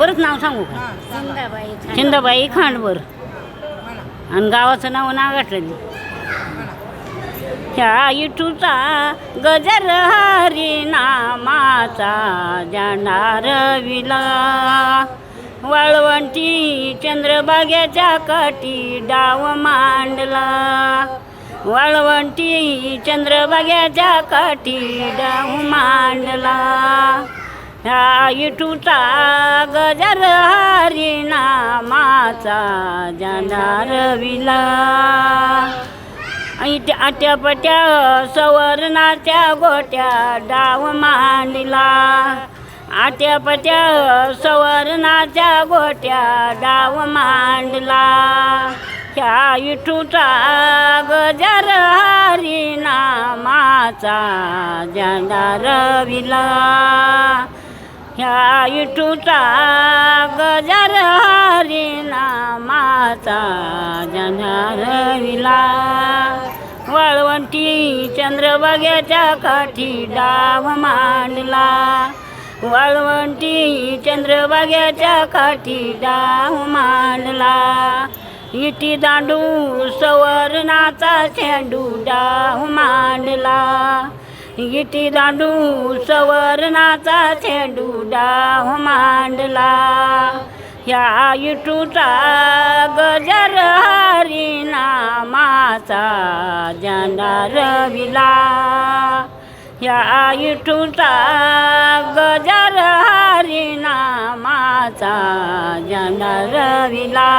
परत नाव सांगू का? हां जिंदाबाई चिंदाबाई खांडवर. आणि गावाचं नाव नागाटलं ह्या इटूचा गजर हरी नामाचा जाणार विला. वाळवंटी चंद्रभाग्याच्या काठी डाव मांडला. वाळवंटी चंद्रभाग्याच्या काठी डाव मांडला. इटूचा गजर हरी नामाचा जाणार विला. आट्यापट्या सवर्णाच्या गोट्या डाव मांडला. आट्यापट्या सवर्णाच्या गोट्या डाव मांडला. ह्या इठूचा गजर हरी नामाचा झेंडा रविला ह्या इटूचा गजर हरी नामाचा झेंडा रविला वाळवंटी चंद्रभाग्याच्या काठी डाव मांडला. वाळवंटी चंद्रभाग्याच्या काठी डाव मांडला. इटी दांडू सवर्णाचा चेंडू डाव इटी दांडू सवर्णाचा चेंडू डाव मांडला. ह्या इटूचा गजर हरी नामाचा झेंडा रविला. ह्या इटूचा गजर हरी नामाचा झेंडा रविला.